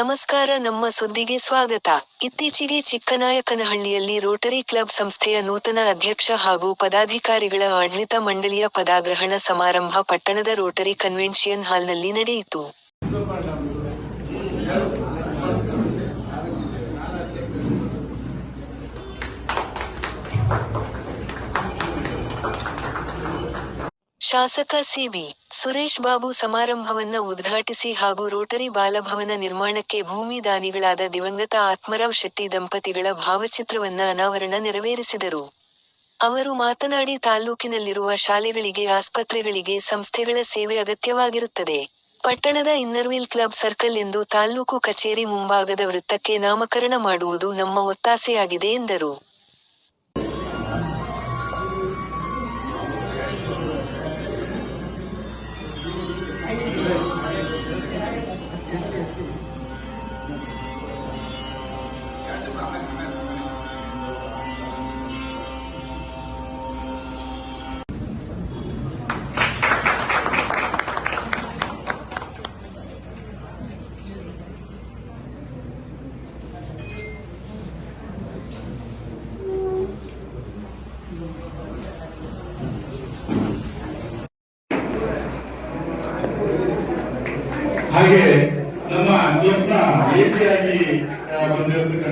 ನಮಸ್ಕಾರ, ನಮ್ಮ ಸುದ್ದಿಗೆ ಸ್ವಾಗತ. ಇತ್ತೀಚೆಗೆ ಚಿಕ್ಕನಾಯಕನಹಳ್ಳಿಯಲ್ಲಿ ರೋಟರಿ ಕ್ಲಬ್ ಸಂಸ್ಥೆಯ ನೂತನ ಅಧ್ಯಕ್ಷ ಹಾಗೂ ಪದಾಧಿಕಾರಿಗಳ ಆಡಳಿತ ಮಂಡಳಿಯ ಪದಾಗ್ರಹಣ ಸಮಾರಂಭ ಪಟ್ಟಣದ ರೋಟರಿ ಕನ್ವೆನ್ಷನ್ ಹಾಲ್ನಲ್ಲಿ ನಡೆಯಿತು. ಶಾಸಕ ಸಿಬಿ ಸುರೇಶ್ ಬಾಬು ಸಮಾರಂಭವನ್ನ ಉದ್ಘಾಟಿಸಿ ಹಾಗೂ ರೋಟರಿ ಬಾಲಭವನ ನಿರ್ಮಾಣಕ್ಕೆ ಭೂಮಿ ದಾನಿಗಳಾದ ದಿವಂಗತ ಆತ್ಮರಾವ್ ಶೆಟ್ಟಿ ದಂಪತಿಗಳ ಭಾವಚಿತ್ರವನ್ನ ಅನಾವರಣ ನೆರವೇರಿಸಿದರು. ಅವರು ಮಾತನಾಡಿ ತಾಲ್ಲೂಕಿನಲ್ಲಿರುವ ಶಾಲೆಗಳಿಗೆ, ಆಸ್ಪತ್ರೆಗಳಿಗೆ ಸಂಸ್ಥೆಗಳ ಸೇವೆ ಅಗತ್ಯವಾಗಿರುತ್ತದೆ. ಪಟ್ಟಣದ ಇನ್ನರ್ವಿಲ್ ಕ್ಲಬ್ ಸರ್ಕಲ್ ಎಂದು ತಾಲ್ಲೂಕು ಕಚೇರಿ ಮುಂಭಾಗದ ವೃತ್ತಕ್ಕೆ ನಾಮಕರಣ ಮಾಡುವುದು ನಮ್ಮ ಒತ್ತಾಸೆಯಾಗಿದೆ ಎಂದರು.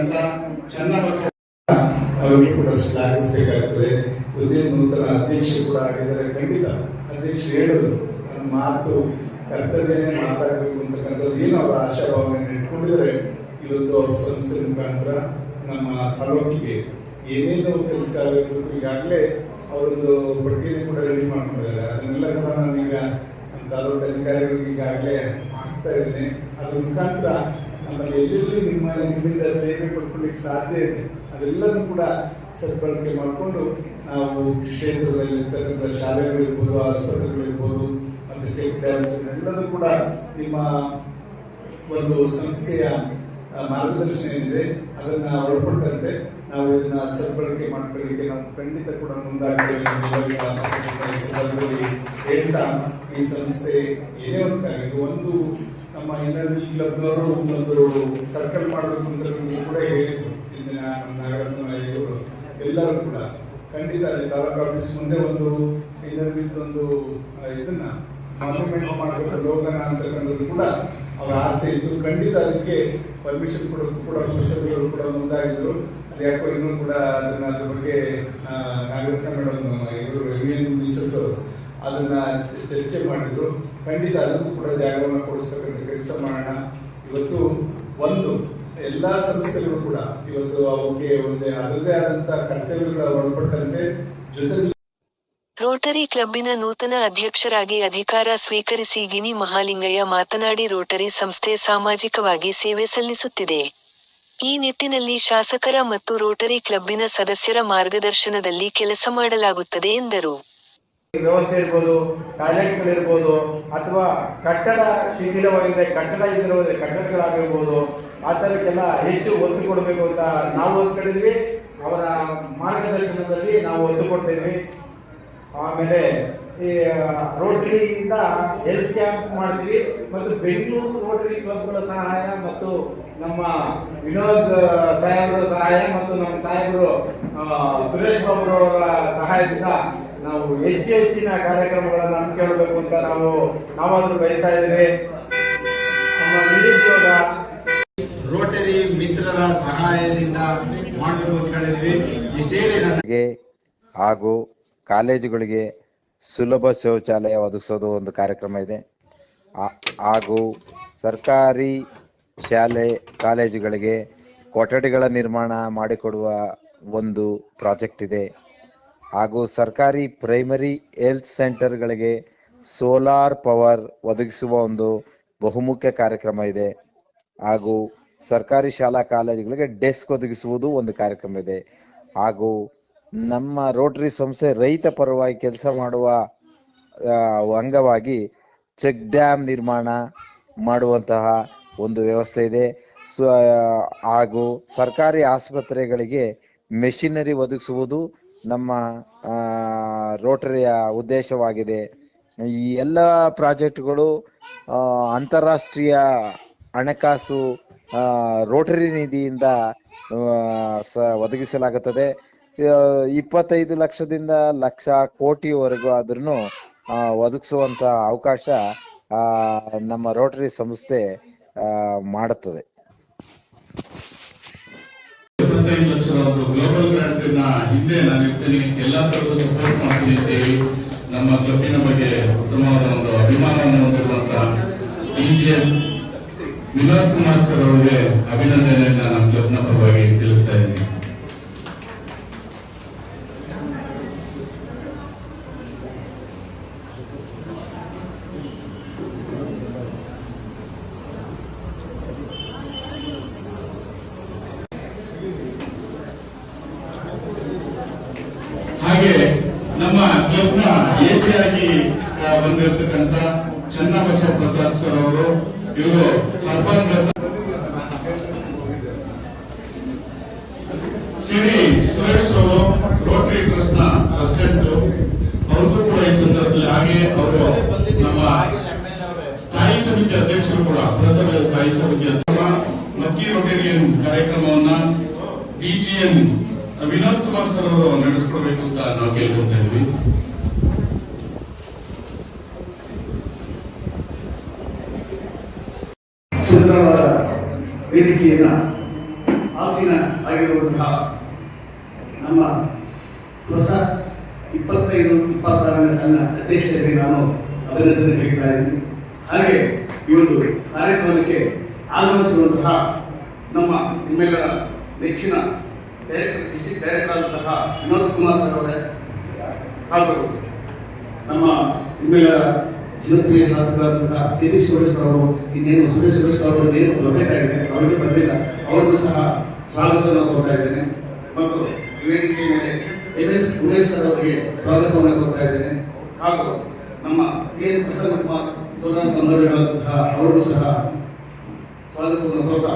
ಬಂದಿರತಕ್ಕಂತ ಚನ್ನಬಸವ ಕೂಡ ಶ್ಲಾಘಿಸಬೇಕಾಗ್ತದೆ ಇದೇ ನೂತನ ಅಧ್ಯಕ್ಷ ಕೂಡ ಆಗಿದ್ದಾರೆ. ಖಂಡಿತ ಅಧ್ಯಕ್ಷ ಹೇಳೋದು, ನನ್ನ ಮಾತು, ಕರ್ತವ್ಯನೇ ಮಾತಾಡಬೇಕು ಅಂತಕ್ಕಂಥದ್ದು ಏನು ಅವರ ಆಶಾಭಾವನೆಯನ್ನು ಇಟ್ಕೊಂಡಿದ್ದಾರೆ. ಇವತ್ತು ಅವ್ರ ಸಂಸ್ಥೆ ಮುಖಾಂತರ ನಮ್ಮ ತಾಲೂಕಿಗೆ ಏನೇನು ಕೆಲಸ ಆಗಬೇಕು. ಈಗಾಗಲೇ ಅವರೊಂದು ಪಟ್ಟಿಯನ್ನು ಕೂಡ ರೆಡಿ ಮಾಡ್ಕೊಂಡಿದ್ದಾರೆ. ಅದನ್ನೆಲ್ಲ ಕೂಡ ನಾನೀಗ ತಾಲೂಕು ಅಧಿಕಾರಿಗಳಿಗೆ ಈಗಾಗಲೇ ಆಗ್ತಾ ಇದ್ದೇನೆ. ಅದ್ರ ಮುಖಾಂತರ ನಮ್ಮಲ್ಲಿ ಎಲ್ಲೆಲ್ಲಿ ನಿಮ್ಮ ನಿಮ್ಮಿಂದ ಸೇವೆ ಪಡ್ಕೊಳ್ಳಿಕ್ಕೆ ಸಾಧ್ಯ ಇದೆ. ಅದೆಲ್ಲನೂ ಕೂಡ ಸದ್ಬಳಕೆ ಮಾಡಿಕೊಂಡು ನಾವು ಕ್ಷೇತ್ರದಲ್ಲಿ ಇರ್ತಕ್ಕಂಥ ಶಾಲೆಗಳಿರ್ಬೋದು ಆಸ್ಪತ್ರೆಗಳಿರ್ಬೋದು ಮತ್ತು ಚೆಕ್ ಡ್ಯಾಮ್ಸ್ ಎಲ್ಲನೂ ಕೂಡ ನಿಮ್ಮ ಒಂದು ಸಂಸ್ಥೆಯ ಮಾರ್ಗದರ್ಶನ ಏನಿದೆ, ಅದನ್ನ ಒಳಪಟ್ಟಂತೆ ನಾವು ಇದನ್ನ ಸದ್ಬಳಕೆ ಮಾಡ್ಕೊಳ್ಳಿಕ್ಕೆ ನಾವು ಖಂಡಿತ ಕೂಡ ಸಂದರ್ಭದಲ್ಲಿ ಹೇಳ್ತಾ ಈ ಸಂಸ್ಥೆ ಏನೇ ಒಂದು ನಮ್ಮ ಎನರ್ಜಿ ಕ್ಲಬ್ನವರು ಒಂದು ಸರ್ಕಲ್ ಮಾಡಬೇಕು ಅಂತ ನೀವು ಕೂಡ ಹೇಳಿದ್ರು. ನಾಯಕರು ಎಲ್ಲರೂ ಕೂಡ. ಖಂಡಿತ ಅಲ್ಲಿ ತಾಲೂಕು ಆಫೀಸ್ ಮುಂದೆ ಒಂದು ಎನರ್ಜಿ ಒಂದು ಇದನ್ನ ಮಾನ್ಯುಮೆಂಟ್ ಮಾಡಬೇಕು ಲೋಕನ ಅಂತಕ್ಕಂಥದ್ದು ಕೂಡ ಅವರ ಆಸೆ ಇತ್ತು. ಖಂಡಿತ ಅದಕ್ಕೆ ಪರ್ಮಿಷನ್ ಕೊಡೋದು ಕೂಡ ಪುರಸಭೆಗಳು ಕೂಡ ಮುಂದಾಗಿದ್ರು ಅದು ಯಾಕೋ ಇನ್ನೂ ಕೂಡ ಅದನ್ನ ಅದ್ರ ಬಗ್ಗೆ ನಾಗರಿಕ ಮೇಡಮ್, ಇವರು ಎಂ ಮಿಸಸ್ ಅವರು ಅದನ್ನ ಚರ್ಚೆ ಮಾಡಿದ್ರು. ಖಂಡಿತ ಅದಕ್ಕೂ ಕೂಡ ಜಾಗವನ್ನು ಕೊಡಿಸ್ತಕ್ಕಂಥ ಕೆಲಸ ಮಾಡೋಣ. ಇವತ್ತು ಒಂದು, ಎಲ್ಲ ಸಂಸ್ಥೆಗಳು ಕೂಡ ಇವತ್ತು ಅವಕ್ಕೆ ಒಂದೇ ಅದರದೇ ಆದಂತಹ ಕರ್ತವ್ಯಗಳ ಒಳಪಟ್ಟಂತೆ. ಜೊತೆಗೆ ರೋಟರಿ ಕ್ಲಬ್ಬಿನ ನೂತನ ಅಧ್ಯಕ್ಷರಾಗಿ ಅಧಿಕಾರ ಸ್ವೀಕರಿಸಿ ಗಿಣಿ ಮಹಾಲಿಂಗಯ್ಯ ಮಾತನಾಡಿ ರೋಟರಿ ಸಂಸ್ಥೆ ಸಾಮಾಜಿಕವಾಗಿ ಸೇವೆ ಸಲ್ಲಿಸುತ್ತಿದೆ. ಈ ನಿಟ್ಟಿನಲ್ಲಿ ಶಾಸಕರ ಮತ್ತು ರೋಟರಿ ಕ್ಲಬ್ಬಿನ ಸದಸ್ಯರ ಮಾರ್ಗದರ್ಶನದಲ್ಲಿ ಕೆಲಸ ಮಾಡಲಾಗುತ್ತದೆ ಎಂದರು. ವ್ಯವಸ್ಥೆ ಇರ್ಬೋದು ಟಾಯ್ಲೆಟ್ಗಳಿರ್ಬೋದು ಅಥವಾ ಕಟ್ಟಡ ಶಿಥಿಲವಾಗಿದ್ರೆ ಕಟ್ಟಡ ಇದ್ದಿರೋದ್ರೆ ಕಟ್ಟಡಗಳಾಗಿರ್ಬೋದು, ಆ ಥರಕ್ಕೆಲ್ಲ ಹೆಚ್ಚು ಒತ್ತು ಕೊಡಬೇಕು ಅಂತ ನಾವು ಅಂದ್ಕೊಂಡಿದ್ವಿ. ಅವರ ಮಾರ್ಗದರ್ಶನದಲ್ಲಿ ನಾವು ಒತ್ತು ಕೊಡ್ತೇವೆ ಆಮೇಲೆ ಈ ರೋಟರಿಯಿಂದ ಹೆಲ್ತ್ ಕ್ಯಾಂಪ್ ಮಾಡ್ತೀವಿ. ಮತ್ತು ಬೆಂಗಳೂರು ರೋಟರಿ ಕ್ಲಬ್ಗಳ ಸಹಾಯ ಮತ್ತು ನಮ್ಮ ವಿನೋದ್ ಸಾಹೇಬ್ರ ಸಹಾಯ ಮತ್ತು ನಮ್ಮ ಸಾಹೇಬರು ಸುರೇಶ್ ಬಾಬು ಅವರ ಸಹಾಯದಿಂದ ನಾವು ಹೆಚ್ಚು ಹೆಚ್ಚಿನ ಕಾರ್ಯಕ್ರಮಗಳನ್ನು ಹಮ್ಮಿಕೊಳ್ಳಬೇಕು ಅಂತ ನಾವು ನಾವಾದ್ರೂ ಬಯಸ್ತಾ ಇದ್ದೇವೆ ನಮ್ಮ ನಿರುದ್ಯೋಗ. ರೋಟರಿ ಮಿತ್ರರ ಸಹಾಯದಿಂದ ಮಾಡಬೇಕು ಅಂತ ಹೇಳಿದ್ವಿ. ಇಷ್ಟೇ ಹಾಗೂ ಕಾಲೇಜುಗಳಿಗೆ ಸುಲಭ ಶೌಚಾಲಯ ಒದಗಿಸೋದು ಒಂದು ಕಾರ್ಯಕ್ರಮ ಇದೆ. ಹಾಗೂ ಸರ್ಕಾರಿ ಶಾಲೆ ಕಾಲೇಜುಗಳಿಗೆ ಕೊಠಡಿಗಳ ನಿರ್ಮಾಣ ಮಾಡಿಕೊಡುವ ಒಂದು ಪ್ರಾಜೆಕ್ಟ್ ಇದೆ. ಹಾಗೂ ಸರ್ಕಾರಿ ಪ್ರೈಮರಿ ಹೆಲ್ತ್ ಸೆಂಟರ್ಗಳಿಗೆ ಸೋಲಾರ್ ಪವರ್ ಒದಗಿಸುವ ಒಂದು ಬಹುಮುಖ್ಯ ಕಾರ್ಯಕ್ರಮ ಇದೆ. ಹಾಗೂ ಸರ್ಕಾರಿ ಶಾಲಾ ಕಾಲೇಜುಗಳಿಗೆ ಡೆಸ್ಕ್ ಒದಗಿಸುವುದು ಒಂದು ಕಾರ್ಯಕ್ರಮ ಇದೆ. ಹಾಗೂ ನಮ್ಮ ರೋಟರಿ ಸಂಸ್ಥೆ ರೈತ ಪರವಾಗಿ ಕೆಲಸ ಮಾಡುವ ಅಂಗವಾಗಿ ಚೆಕ್ ಡ್ಯಾಮ್ ನಿರ್ಮಾಣ ಮಾಡುವಂತಹ ಒಂದು ವ್ಯವಸ್ಥೆ ಇದೆ. ಹಾಗೂ ಸರ್ಕಾರಿ ಆಸ್ಪತ್ರೆಗಳಿಗೆ ಮೆಷಿನರಿ ಒದಗಿಸುವುದು ನಮ್ಮ ರೋಟರಿಯ ಉದ್ದೇಶವಾಗಿದೆ. ಈ ಎಲ್ಲ ಪ್ರಾಜೆಕ್ಟ್ಗಳು ಅಂತಾರಾಷ್ಟ್ರೀಯ ಹಣಕಾಸು ರೋಟರಿ ನಿಧಿಯಿಂದ ಒದಗಿಸಲಾಗುತ್ತದೆ. ಇಪ್ಪತ್ತೈದು ಲಕ್ಷದಿಂದ ಲಕ್ಷ ಕೋಟಿವರೆಗೂ ಆದ್ರೂ ಒದಗಿಸುವಂತ ಅವಕಾಶ ನಮ್ಮ ರೋಟರಿ ಸಂಸ್ಥೆ ಮಾಡುತ್ತದೆ ಇಪ್ಪತ್ತೈದು ಲಕ್ಷದ ಒಂದು ಗ್ಲೋಬಲ್ ಗ್ರಾಂಟ್ನ ಹಿಂದೆ ನಾನು ಇರ್ತೀನಿ, ಎಲ್ಲಾ ತರದ್ದು ಸಪೋರ್ಟ್ ಮಾಡ್ತೀನಿ ಅಂತ ಹೇಳಿ ನಮ್ಮ ಕ್ಲಬ್ಬಿನ ಬಗ್ಗೆ ಉತ್ತಮವಾದ ಒಂದು ಅಭಿಮಾನವನ್ನು ಹೊಂದಿರುವಂತಹ ಇಂಜಿನಿಯರ್ ವಿನೋದ್ ಕುಮಾರ್ ಸರ್ ಅವರಿಗೆ ಅಭಿನಂದನೆಯನ್ನ ನಮ್ಮ ಕ್ಲಬ್ನ ಪರವಾಗಿ ತಿಳಿಸ್ತಾ ಇದ್ದೀನಿ ಹಾಗೆ ನಮ್ಮ ಕ್ಲಬ್ನ ಎಸಿ ಆಗಿ ಆ, ಬಂದಿರತಕ್ಕಂತ ಚನ್ನಬಸವ ಪ್ರಸಾದ್ ಸರ್ ಅವರು, ಇವರು ಅರ್ಬನ್ ಸಿರಿ ಸುರೇಶ್ ಅವರು ರೋಟರಿ ಟ್ರಸ್ಟ್ನ ಪ್ರೆಸಿಡೆಂಟ್ ಅವ್ರಿಗೂ ಕೂಡ ಈ ಸಂದರ್ಭದಲ್ಲಿ ಹಾಗೆ ಅವರು ನಮ್ಮ ಸ್ಥಾಯಿ ಸಮಿತಿ ಅಧ್ಯಕ್ಷರು ಕೂಡ, ಪುರಸಭೆಯ ಸ್ಥಾಯಿ ಸಮಿತಿ ಲಕ್ಕಿ ರೊಟೇರಿಯನ್ ಕಾರ್ಯಕ್ರಮವನ್ನ ಡಿಜಿಎನ್ ವಿನೋದ್ ಕುಮಾರ್ ಸರ್ ಅವರು ನಡೆಸಿಕೊಡ್ಬೇಕು ಅಂತ ನಾವು ಕೇಳ್ಕೊತಾ ಇದ್ವಿ ವೇದಿಕೆಯನ್ನ ಆಸೀನ ಆಗಿರುವಂತಹ ನಮ್ಮ ಹೊಸ ಇಪ್ಪತ್ತೈದು, ಇಪ್ಪತ್ತಾರನೇ ಸಣ್ಣ ಅಧ್ಯಕ್ಷರಿಗೆ ನಾನು ಅಭಿನಂದನೆ ಹೇಳ್ತಾ ಇದ್ದೀನಿ. ಹಾಗೆ ಈ ಒಂದು ಕಾರ್ಯಕ್ರಮಕ್ಕೆ ಆಗಮಿಸಿರುವಂತಹ ನಮ್ಮ ನಿಮ್ಮೆಲ್ಲರ ನೆಚ್ಚಿನ ಡಿಸ್ಟ್ರಿಕ್ಟ್ ಡೈರೆಕ್ಟರ್ ಆದಂತಹ ವಿನೋದ್ ಕುಮಾರ್ ಸರ್ ಅವರೇ ಹಾಗೂ ನಮ್ಮ ನಿಮ್ಮೆಲ್ಲರ ಜನಪ್ರಿಯ ಶಾಸಕರಾದಂತಹ ಸಿ ಡಿ ಸುರೇಶ್ ಅವರು ಇನ್ನೇನು ಸುರೇಶ್ ಸುರೇಶ್ ಅವರು ಏನು ಬರಬೇಕಾಗಿದೆ? ಅವರಿಗೆ ಬಂದಿಲ್ಲ ಅವ್ರಿಗೂ ಸಹ ಸ್ವಾಗತವನ್ನು ಕೊಡ್ತಾ ಇದ್ದೇನೆ. ಮತ್ತು ವೇದಿಕೆ ಮೇಲೆ ಎನ್ ಎಸ್ ಉಮೇಶ್ ಸರ್ ಅವರಿಗೆ ಸ್ವಾಗತವನ್ನು ಕೊಡ್ತಾ ಇದ್ದೇನೆ. ಹಾಗೂ ನಮ್ಮ ಸಿ ಎನ್ ಪ್ರಸನ್ನ ಕುಮಾರ್ ಸೋನಾಲ್ ಅವರಿಗೂ ಸಹ ಸ್ವಾಗತವನ್ನು ಕೊಡ್ತಾ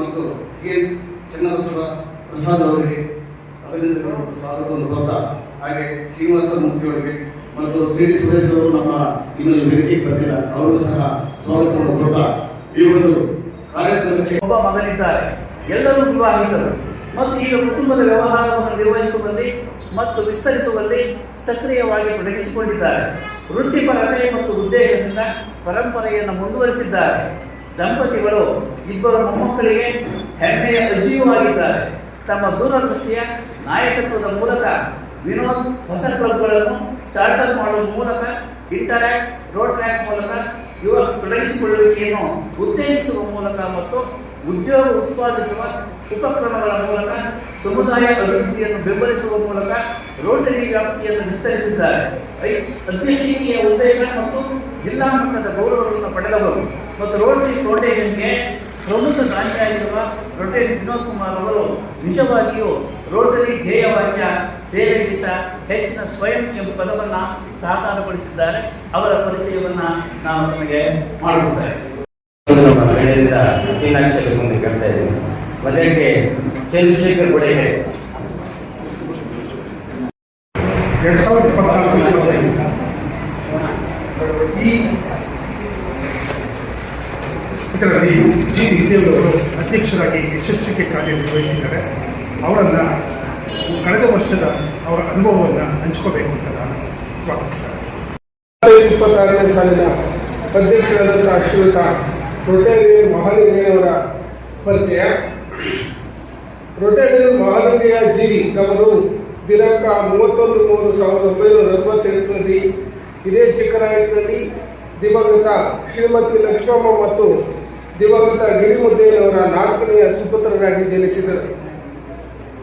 ಮತ್ತು ಕೆ ಎನ್ ಚನ್ನಬಸವ ಪ್ರಸಾದ್ ಅವರಿಗೆ ಅಭಿನಂದನೆ ಮತ್ತು ಸ್ವಾಗತವನ್ನು ಕೊಡ್ತಾ, ಹಾಗೆ ಶ್ರೀನಿವಾಸ ಮೂರ್ತಿ ಅವರಿಗೆ ಮತ್ತು ಸಿ ಡಿ ಸುರೇಶ್ ಅವರು ನಮ್ಮ ಇನ್ನೊಂದು ವೇದಿಕೆಗೆ ಬಂದಿಲ್ಲ ಅವರು ಸಹ ಸ್ವಾಗತವನ್ನು ಕೊಡ್ತಾ ಈ ಒಂದು ಕಾರ್ಯಕ್ರಮಕ್ಕೆ ಒಬ್ಬ ಮಗನಿದ್ದಾರೆ. ಎಲ್ಲರೂ ವಿವಾಹಿತರು. ಮತ್ತು ಈಗ ಕುಟುಂಬದ ವ್ಯವಹಾರವನ್ನು ನಿರ್ವಹಿಸುವಲ್ಲಿ ಮತ್ತು ವಿಸ್ತರಿಸುವಲ್ಲಿ ಸಕ್ರಿಯವಾಗಿ ತೊಡಗಿಸಿಕೊಂಡಿದ್ದಾರೆ. ವೃತ್ತಿಪರತೆ ಮತ್ತು ಉದ್ದೇಶದಿಂದ ಪರಂಪರೆಯನ್ನು ಮುಂದುವರಿಸಿದ್ದಾರೆ. ದಂಪತಿಗಳು ಇಬ್ಬರು ಮೊಮ್ಮಕ್ಕಳಿಗೆ ಹೆಮ್ಮೆಯ ಅಜ್ಜಿಯೂ ಆಗಿದ್ದಾರೆ ತಮ್ಮ ದೂರದೃಷ್ಟಿಯ ನಾಯಕತ್ವದ ಮೂಲಕ ವಿನೋದ್ ಹೊಸ ಕ್ಲಬ್ಗಳನ್ನು ಚಾರ್ಟರ್ ಮಾಡುವ ಮೂಲಕ ಇಂಟರಾಕ್ಟ್ ರೋಡ್ ಟ್ರ್ಯಾಕ್ ಮೂಲಕ ಯುವ ತೊಡಗಿಸಿಕೊಳ್ಳುವಿಕೆಯನ್ನು ಉತ್ತೇಜಿಸುವ ಮೂಲಕ ಮತ್ತು ಉದ್ಯೋಗ ಉತ್ಪಾದಿಸುವ ಉಪಕ್ರಮಗಳ ಮೂಲಕ ಸಮುದಾಯ ಅಭಿವೃದ್ಧಿಯನ್ನು ಬೆಂಬಲಿಸುವ ಮೂಲಕ ರೋಟರಿ ವ್ಯಾಪ್ತಿಯನ್ನು ವಿಸ್ತರಿಸಿದ್ದಾರೆ. ಅಧ್ಯಕ್ಷೀಯ ಉದ್ದೇಶ ಮತ್ತು ಜಿಲ್ಲಾ ಮಟ್ಟದ ಗೌರವಗಳನ್ನು ಪಡೆದವರು ಮತ್ತು ರೋಟರಿ ಫೌಂಡೇಶನ್ಗೆ ಪ್ರಮುಖ ದಾನಿಯಾಗಿರುವ ರೋಟರಿ ವಿನೋದ್ ಕುಮಾರ್ ಅವರು ನಿಜವಾಗಿಯೂ ರೋಟರಿ ಧ್ಯೇಯವಾಕ್ಯ ಸೇವೆಗಿಂತ ಹೆಚ್ಚಿನ ಸ್ವಯಂ ಎಂಬ ಪದವನ್ನು ಸಾಕಾರಗೊಳಿಸಿದ್ದಾರೆ ಅವರ ಪರಿಚಯವನ್ನ ನಾವು ನಿಮಗೆ ಮಾಡುತ್ತಾರೆ ಮುಂದೆ ಕೇಳ್ತಾ ಇದ್ದೀನಿ ಮೊದಲಿಗೆ ಚಂದ್ರಶೇಖರ್ ಗುಡೇಗೆ ಎರಡ್ ಸಾವಿರದ ಇಪ್ಪತ್ನಾಲ್ಕು ಈ ಇದರಲ್ಲಿ ಜಿ ವಿದ್ಯೆಯವರು ಅಧ್ಯಕ್ಷರಾಗಿ ಯಶಸ್ವಿಗೆ ಕಾರ್ಯನಿರ್ವಹಿಸಿದ್ದಾರೆ ಅವರನ್ನು ಕಳೆದ ವರ್ಷದ ಅವರ ಅನುಭವವನ್ನು ಹಂಚ್ಕೋಬೇಕು ಅಂತ ನಾನು ಸ್ವಾಗತಿಸ್ತೇನೆ. ಇಪ್ಪತ್ತಾರನೇ ಸಾಲಿನ ಅಧ್ಯಕ್ಷರಾದಂಥ ಶ್ರೀಯುತ ರೊಟೇರಿಯನ್ ಮಹಾಲಿಂಗಯ್ಯವರ ಪರಿಚಯ. ರೊಟೇರಿಯನ್ ಮಹಾಲಿಂಗಯ್ಯ ಜಿ ಅವರು ದಿನಾಂಕ ಮೂವತ್ತೊಂದು ಮೂರು ಸಾವಿರದ ಒಂಬೈನೂರ ಅರವತ್ತೆಂಟರಲ್ಲಿ ಇದೇ ಚಿಕ್ಕನಾಯಕನಲ್ಲಿ ದಿವಂಗತ ಶ್ರೀಮತಿ ಲಕ್ಷ್ಮಮ್ಮ ಮತ್ತು ದಿವಂಗತ ಗಿರಿಮುದ್ದೇನವರ ನಾಲ್ಕನೆಯ ಸುಪುತ್ರರಾಗಿ ಜನಿಸಿದರು.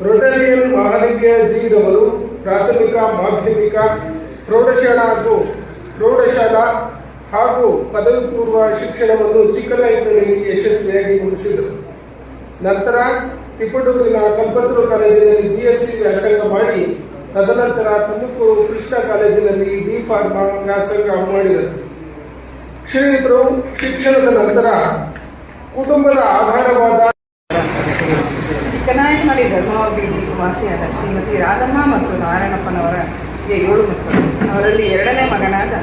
ರೊಟೇರಿಯನ್ ಮಹಾಲಿಂಗಯ್ಯ ಜಿ ರವರು ಪ್ರಾಥಮಿಕ, ಮಾಧ್ಯಮಿಕ ಪ್ರೌಢಶಾಲಾ ಹಾಗೂ ಪ್ರೌಢಶಾಲಾ ಹಾಗೂ ಪದವಿ ಪೂರ್ವ ಶಿಕ್ಷಣವನ್ನು ಚಿಕ್ಕನಾಯಕನಲ್ಲಿ ಯಶಸ್ವಿಯಾಗಿ ಮುಗಿಸಿದರು. ನಂತರ ತಿಪ್ಪಟೂರಿನ ಕಲ್ಪತರು ಕಾಲೇಜಿನಲ್ಲಿ ಬಿ ಎಸ್ ಸಿ ವ್ಯಾಸಂಗ ಮಾಡಿ, ತದನಂತರ ತುಮಕೂರು ಕೃಷ್ಣ ಕಾಲೇಜಿನಲ್ಲಿ ಬಿ ಫಾರ್ಮಾ ವ್ಯಾಸಂಗ ಮಾಡಿದರು. ಶ್ರೀಮಿತರು ಶಿಕ್ಷಣದ ನಂತರ ಕುಟುಂಬದ ಆಧಾರವಾದ ಚಿಕ್ಕನಾಯಕನಹಳ್ಳಿ ಧರ್ಮಾವತಿ ವಾಸಿಯಾದ ಶ್ರೀಮತಿ ರಾಧಮ್ಮ ಮತ್ತು ನಾರಾಯಣಪ್ಪನವರ ಏಳು ಮಕ್ಕಳು. ಅವರಲ್ಲಿ ಎರಡನೇ ಮಗನಾದ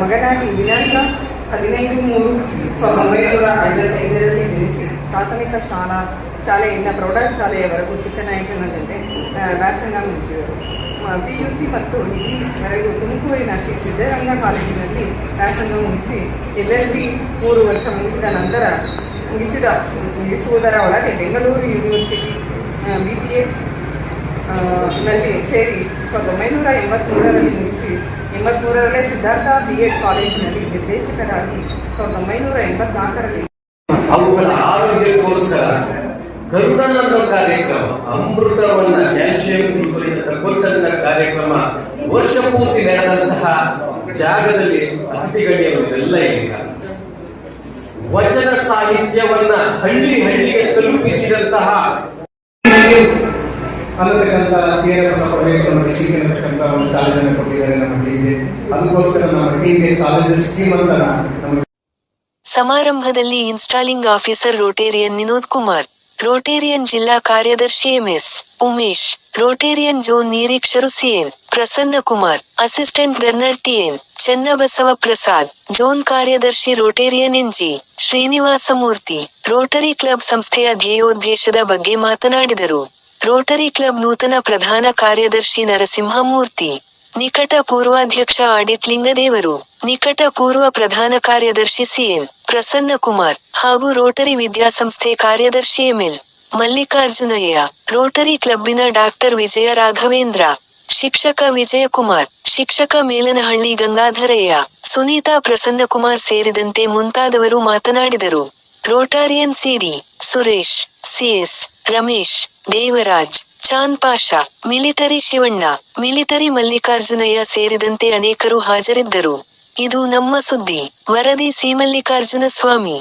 ಮಗನಾಗಿ ದಿನಾಂಕ ಹದಿನೈದು ಮೂರು ಸಾವಿರದ ಒಂಬೈನೂರ ಐವತ್ತೈದರಲ್ಲಿ ಜನಿಸಿ ಪ್ರಾಥಮಿಕ ಶಾಲಾ ಶಾಲೆಯಿಂದ ಪ್ರೌಢಶಾಲೆಯವರೆಗೂ ಚಿಕ್ಕನಾಯಕನ ಜೊತೆ ವ್ಯಾಸಂಗ ಮುಗಿಸಿದರು ಪಿ ಯು ಸಿ ಮತ್ತು ಡಿಗ್ರಿವರೆಗೂ ತುಮಕೂರಿನ ಶ್ರೀ ಸಿದ್ದರಂಗ ಕಾಲೇಜಿನಲ್ಲಿ ವ್ಯಾಸಂಗ ಮುಗಿಸಿ ಎಲ್ ಎಲ್ ಬಿ ಮೂರು ವರ್ಷ ಮುಗಿಸಿದ ನಂತರ ಮುಗಿಸಿದ, ಮುಗಿಸುವುದರ ಒಳಗೆ ಬೆಂಗಳೂರು ಯೂನಿವರ್ಸಿಟಿ ಬಿ ಸೇರಿ ಸಾವಿರದ ಒಂಬೈನೂರ ಎಂಬತ್ತ್ಮೂರರಲ್ಲಿ ಮುಗಿಸಿ ಎಂಬತ್ತ್ಮೂರರಲ್ಲೇ ಸಿದ್ಧಾರ್ಥ ಬಿ ಎಡ್ ಕಾಲೇಜಿನಲ್ಲಿ ನಿರ್ದೇಶಕರಾಗಿ ಸಾವಿರದ ಒಂಬೈನೂರ ಎಂಬತ್ನಾಲ್ಕರಲ್ಲಿ ಅವುಗಳ ಆರೋಗ್ಯಕ್ಕೋಸ್ಕರ ಕರುಣಾನಂದ ಕಾರ್ಯಕ್ರಮ, ಅಮೃತವನ್ನ ಕೊಟ್ಟಂತ ಕಾರ್ಯಕ್ರಮ ವರ್ಷ ಪೂರ್ತಿ ನಡೆದಂತಹ ಜಾಗದಲ್ಲಿ ಅತಿಥಿ ಗಣ್ಯರು ಎಲ್ಲ ಈಗ ವಚನ ಸಾಹಿತ್ಯವನ್ನ ಹಳ್ಳಿ ಹಳ್ಳಿಗೆ ತಲುಪಿಸಿದಂತಹ ಅನ್ನತಕ್ಕಂಥ ಕೇರಳದ ಕೊಡಬೇಕು ಒಂದು ಕಾಲೇಜನ್ನು ನಮ್ಮ ಟೀಮ್ಗೆ ಅದಕ್ಕೋಸ್ಕರ ನಮ್ಮ ಟೀಮ್ಗೆ ಕಾಲೇಜ್ ಸ್ಕೀಮ್ ಸಮಾರಂಭದಲ್ಲಿ installing officer Rotarian Vinod Kumar, Rotarian ಜಿಲ್ಲಾ ಕಾರ್ಯದರ್ಶಿ MS Umesh, Rotarian zone ನಿರೀಕ್ಷರು CN Prasanna Kumar, assistant governor TN Chennabasava Prasad, zone ಕಾರ್ಯದರ್ಶಿ Rotarian NG Srinivasa Murthy Rotary club ಸಂಸ್ಥೆಯ ಧ್ಯೇಯೋದ್ದೇಶದ ಬಗ್ಗೆ ಮಾತನಾಡಿದರು. ರೋಟರಿ ಕ್ಲಬ್ ನೂತನ ಪ್ರಧಾನ ಕಾರ್ಯದರ್ಶಿ ನರಸಿಂಹಮೂರ್ತಿ, ನಿಕಟ ಪೂರ್ವಾಧ್ಯಕ್ಷ ಆಡಿಟ್ ಲಿಂಗದೇವರು, ನಿಕಟ ಪೂರ್ವ ಪ್ರಧಾನ ಕಾರ್ಯದರ್ಶಿ ಸಿಎನ್ ಪ್ರಸನ್ನ ಕುಮಾರ್ ಹಾಗೂ ರೋಟರಿ ವಿದ್ಯಾಸಂಸ್ಥೆ ಕಾರ್ಯದರ್ಶಿ ಎಂಎಲ್ ಮಲ್ಲಿಕಾರ್ಜುನಯ್ಯ, ರೋಟರಿ ಕ್ಲಬ್ಬಿನ ಡಾಕ್ಟರ್ ವಿಜಯ ರಾಘವೇಂದ್ರ, ಶಿಕ್ಷಕ ವಿಜಯಕುಮಾರ್, ಶಿಕ್ಷಕ ಮೇಲನಹಳ್ಳಿ ಗಂಗಾಧರಯ್ಯ, ಸುನೀತಾ ಪ್ರಸನ್ನಕುಮಾರ್ ಸೇರಿದಂತೆ ಮುಂತಾದವರು ಮಾತನಾಡಿದರು. Rotarian CD Suresh CS Ramesh Devaraj Chand Pasha, military Shivanna, military Mallikarjunayya ಸೇರಿದಂತೆ ಅನೇಕರು ಹಾಜರಿದ್ದರು. ಇದು ನಮ್ಮ ಸುದ್ದಿ. ವರದಿ ಸಿ ಮಲ್ಲಿಕಾರ್ಜುನ ಸ್ವಾಮಿ.